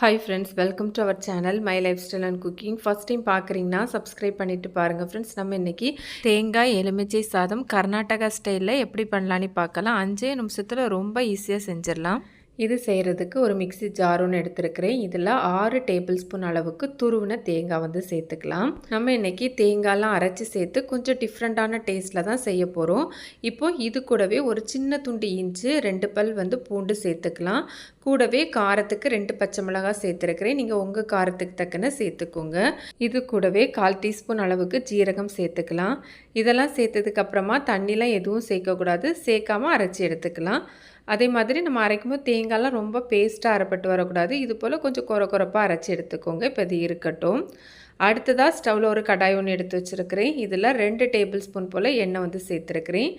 Hi friends welcome to our channel my life style and cooking first time பார்க்குறீங்கன்னா subscribe பண்ணிட்டு பாருங்கள் friends நம்ம இன்றைக்கி தேங்காய் எலுமிச்சை சாதம் கர்நாடகா ஸ்டைலில் எப்படி பண்ணலான்னு பார்க்கலாம். அஞ்சே நிமிஷத்தில் ரொம்ப ஈஸியாக செஞ்சிடலாம். இது செய்கிறதுக்கு ஒரு மிக்ஸி ஜார் ஒன்று எடுத்துருக்கிறேன். இதில் ஆறு டேபிள் ஸ்பூன் அளவுக்கு துருவின தேங்காய் வந்து சேர்த்துக்கலாம். நம்ம இன்றைக்கி தேங்காய்லாம் அரைச்சி சேர்த்து கொஞ்சம் டிஃப்ரெண்ட்டான டேஸ்ட்டில் தான் செய்ய போகிறோம் இப்போ இது கூடவே ஒரு சின்ன துண்டு இஞ்சி ரெண்டு பல் வந்து பூண்டு சேர்த்துக்கலாம். கூடவே காரத்துக்கு ரெண்டு பச்சை மிளகாய் சேர்த்துருக்கிறேன். நீங்கள் உங்கள் காரத்துக்கு தக்கன சேர்த்துக்கோங்க. இது கூடவே கால் டீஸ்பூன் அளவுக்கு ஜீரகம் சேர்த்துக்கலாம். இதெல்லாம் சேர்த்ததுக்கப்புறமா தண்ணிலாம் எதுவும் சேர்க்கக்கூடாது. சேர்க்காம அரைச்சி எடுத்துக்கலாம். அதே மாதிரி நம்ம அரைக்கும் போது தேங்காய்லாம் ரொம்ப பேஸ்ட்டாக அரைப்பட்டு வரக்கூடாது. இது போல் கொஞ்சம் குறை குறைப்பாக அரைச்சி எடுத்துக்கோங்க. இப்போ இது இருக்கட்டும். அடுத்ததாக ஸ்டவ்வில் ஒரு கடாய் ஒன்று எடுத்து வச்சுருக்கிறேன். இதில் ரெண்டு டேபிள் ஸ்பூன் போல் எண்ணெய் வந்து சேர்த்துருக்கிறேன்.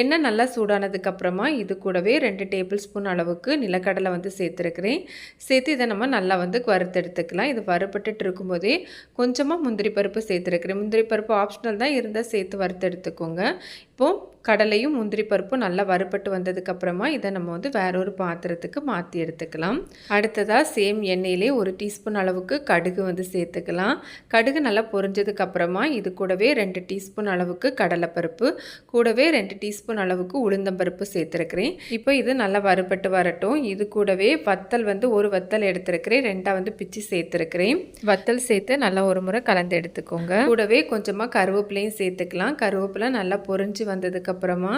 எண்ணெய் நல்லா சூடானதுக்கப்புறமா இது கூடவே ரெண்டு டேபிள் ஸ்பூன் அளவுக்கு நிலக்கடலை வந்து சேர்த்துருக்கிறேன். சேர்த்து இதை நம்ம நல்லா வந்து வறுத்து எடுத்துக்கலாம். இது வறுப்பட்டுட்டு இருக்கும்போதே கொஞ்சமாக முந்திரி பருப்பு சேர்த்துருக்கிறேன். முந்திரி பருப்பு ஆப்ஷனல் தான் இருந்தால் சேர்த்து வறுத்து எடுத்துக்கோங்க. இப்போது கடலையும் முந்திரி பருப்பும் நல்லா வறுபட்டு வந்ததுக்கப்புறமா இதை நம்ம வந்து வேற ஒரு பாத்திரத்துக்கு மாற்றி எடுத்துக்கலாம். அடுத்ததாக சேம் எண்ணெயிலே ஒரு டீஸ்பூன் அளவுக்கு கடுகு வந்து சேர்த்துக்கலாம். கடுகு நல்லா பொரிஞ்சதுக்கப்புறமா இது கூடவே ரெண்டு டீஸ்பூன் அளவுக்கு கடலைப்பருப்பு கூடவே ரெண்டு டீஸ்பூன் அளவுக்கு உளுந்தம்பருப்பு சேர்த்துருக்கிறேன். இப்போ இது நல்லா வறுபட்டு வரட்டும். இது கூடவே வத்தல் வந்து ஒரு வத்தல் எடுத்துருக்கிறேன். ரெண்டாக வந்து பிச்சு சேர்த்துருக்கிறேன். வத்தல் சேர்த்து நல்லா ஒரு முறை கலந்து எடுத்துக்கோங்க. கூடவே கொஞ்சமாக கருவேப்பிலையும் சேர்த்துக்கலாம். கருவேப்பிலை நல்லா பொரிஞ்சு அதுக்கப்புறமா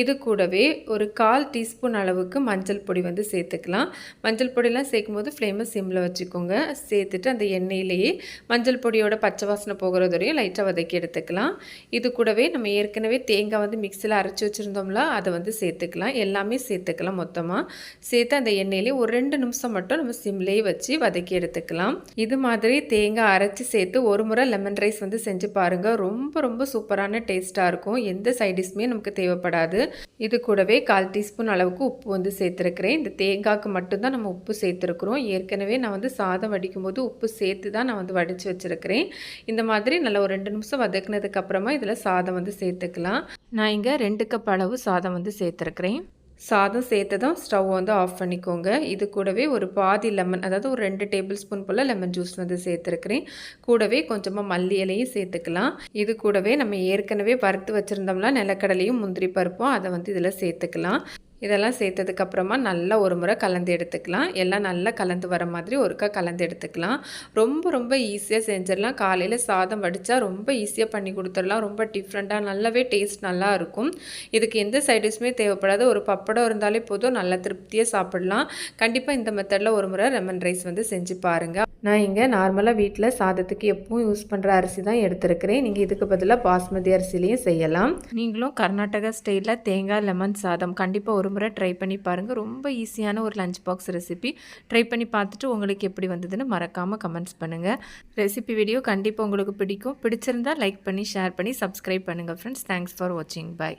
இது கூடவே ஒரு கால் டீஸ்பூன் அளவுக்கு மஞ்சள் பொடி வந்து சேர்த்துக்கலாம். மஞ்சள் பொடியெலாம் சேர்க்கும் போது ஃப்ளேமை சிம்மில் வச்சுக்கோங்க. சேர்த்துட்டு அந்த எண்ணெயிலேயே மஞ்சள் பொடியோட பச்சை வாசனை போகிறது வரையும் லைட்டாக வதக்கி எடுத்துக்கலாம். இது கூடவே நம்ம ஏற்கனவே தேங்காய் வந்து மிக்சியில் அரைச்சி வச்சுருந்தோம்ல அதை வந்து சேர்த்துக்கலாம். எல்லாமே சேர்த்துக்கலாம் மொத்தமாக சேர்த்து அந்த எண்ணெயிலே ஒரு ரெண்டு நிமிஷம் மட்டும் நம்ம சிம்லேயே வச்சு வதக்கி எடுத்துக்கலாம். இது மாதிரி தேங்காய் அரைச்சி சேர்த்து ஒரு முறை லெமன் ரைஸ் வந்து செஞ்சு பாருங்கள் ரொம்ப ரொம்ப சூப்பரான டேஸ்ட்டாக இருக்கும். எந்த சைடிஷ்மே நமக்கு தேவைப்படாது. இது கூடவே கால் டீஸ்பூன் அளவுக்கு உப்பு வந்து சேர்த்துருக்கிறேன். இந்த தேங்காய்க்கு மட்டும்தான் நம்ம உப்பு சேர்த்துருக்குறோம். ஏற்கனவே நான் வந்து சாதம் வடிக்கும் போது உப்பு சேர்த்து தான் நான் வந்து வடித்து வச்சுருக்கிறேன். இந்த மாதிரி நல்லா ஒரு ரெண்டு நிமிஷம் வதக்குனதுக்கப்புறமா இதில் சாதம் வந்து சேர்த்துக்கலாம். நான் இங்கே ரெண்டு கப் அளவு சாதம் வந்து சேர்த்துருக்குறேன். சாதம் சேர்த்ததும் ஸ்டவ் வந்து ஆஃப் பண்ணிக்கோங்க. இது கூடவே ஒரு பாதி லெமன் அதாவது ஒரு ரெண்டு டேபிள் ஸ்பூன் போல் லெமன் ஜூஸ் வந்து சேர்த்துருக்கிறேன். கூடவே கொஞ்சமாக மல்லி இலையும் சேர்த்துக்கலாம். இது கூடவே நம்ம ஏற்கனவே வறுத்து வச்சுருந்தோம்னா நிலக்கடலையும் முந்திரி பருப்பும் அதை வந்து இதில் சேர்த்துக்கலாம். இதெல்லாம் சேர்த்ததுக்கப்புறமா நல்லா ஒரு முறை கலந்து எடுத்துக்கலாம். எல்லாம் நல்லா கலந்து வர மாதிரி ஒருக்கா கலந்து எடுத்துக்கலாம். ரொம்ப ரொம்ப ஈஸியாக செஞ்சிடலாம். காலையில் சாதம் வடித்தா ரொம்ப ஈஸியாக பண்ணி கொடுத்துடலாம். ரொம்ப டிஃப்ரெண்ட்டாக நல்லாவே டேஸ்ட் நல்லா இருக்கும். இதுக்கு எந்த சைடிஷுமே தேவைப்படாது. ஒரு பப்படம் இருந்தாலே போதும். நல்லா திருப்தியாக சாப்பிடலாம். கண்டிப்பாக இந்த மெத்தடில் ஒரு முறை லெமன் ரைஸ் வந்து செஞ்சு பாருங்கள் நான் இங்கே நார்மலாக வீட்டில் சாதத்துக்கு எப்பவும் யூஸ் பண்ணுற அரிசி தான் எடுத்துருக்கிறேன். நீங்கள் இதுக்கு பதிலாக பாஸ்மதி அரிசிலையும் செய்யலாம். நீங்களும் கர்நாடகா ஸ்டைலில் தேங்காய் லெமன் சாதம் கண்டிப்பாக ஒரு ஒரு முறை ட்ரை பண்ணி பாருங்கள் ரொம்ப ஈஸியான ஒரு லஞ்ச் பாக்ஸ் ரெசிபி ட்ரை பண்ணி பார்த்துட்டு உங்களுக்கு எப்படி வந்ததுன்னு மறக்காமல் கமெண்ட்ஸ் பண்ணுங்கள் ரெசிபி வீடியோ கண்டிப்பாக உங்களுக்கு பிடிக்கும். பிடிச்சிருந்தால் லைக் பண்ணி ஷேர் பண்ணி சப்ஸ்கிரைப் பண்ணுங்கள் ஃப்ரெண்ட்ஸ் தேங்க்ஸ் ஃபார் வாட்சிங் பாய்